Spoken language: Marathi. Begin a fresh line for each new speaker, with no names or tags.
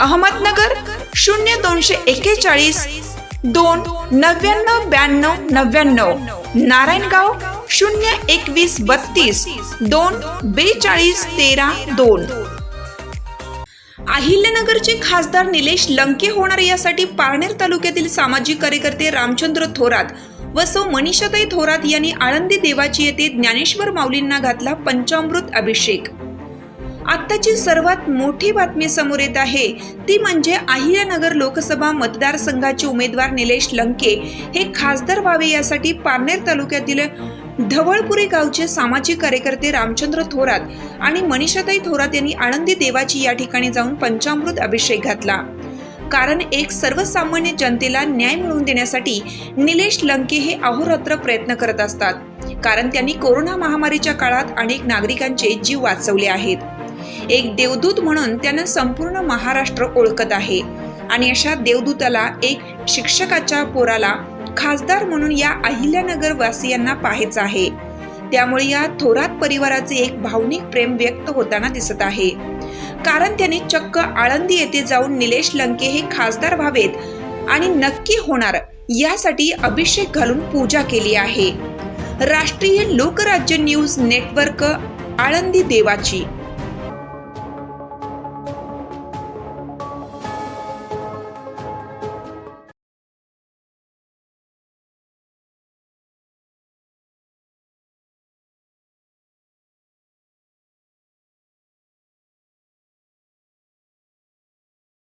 अहमदनगर शून्य दोनशे एक्केचाळीस दोन नव्याण्णव ब्याण्णव नव्याण्णव. नारायणगाव शून्य एकवीस बत्तीस दोन बेचाळीस तेरा दोन. अहिल्यानगरचे खासदार निलेश लंके होणार यासाठी पारनेर तालुक्यातील सामाजिक कार्यकर्ते रामचंद्र थोरात व सौ मनीषाताई थोरात यांनी आळंदी देवाची येथे ज्ञानेश्वर माऊलींना घातला पंचामृत अभिषेक. आत्ताची सर्वात मोठी बातमी समोर येत आहे. ती म्हणजे अहिल्यानगर लोकसभा मतदारसंघाचे उमेदवार निलेश लंके हे खासदार व्हावे यासाठी पारनेर तालुक्यातील ढवळपुरी गावचे सामाजिक कार्यकर्ते रामचंद्र थोरात आणि मनीषाताई थोरात यांनी आनंदी देवाची या ठिकाणी जाऊन पंचामृत अभिषेक घातला. कारण एक सर्वसामान्य जनतेला न्याय मिळवून देण्यासाठी निलेश लंके हे अहोरात्र प्रयत्न करत असतात. कारण त्यांनी कोरोना महामारीच्या काळात अनेक नागरिकांचे जीव वाचवले आहेत. एक देवदूत म्हणून त्यानं संपूर्ण महाराष्ट्र ओळखत आहे. आणि अशा देवदूताला एक शिक्षकाच्या पोराला खासदार म्हणून या अहिल्यानगर वासियांना पाहायचं आहे. त्यामुळे या थोरात परिवाराचे एक भावनिक प्रेम व्यक्त होताना दिसत आहे. कारण त्याने चक्क आळंदी येथे जाऊन निलेश लंके हे खासदार व्हावेत आणि नक्की होणार यासाठी अभिषेक घालून पूजा केली आहे. राष्ट्रीय लोकराज्य न्यूज नेटवर्क आळंदी देवाची.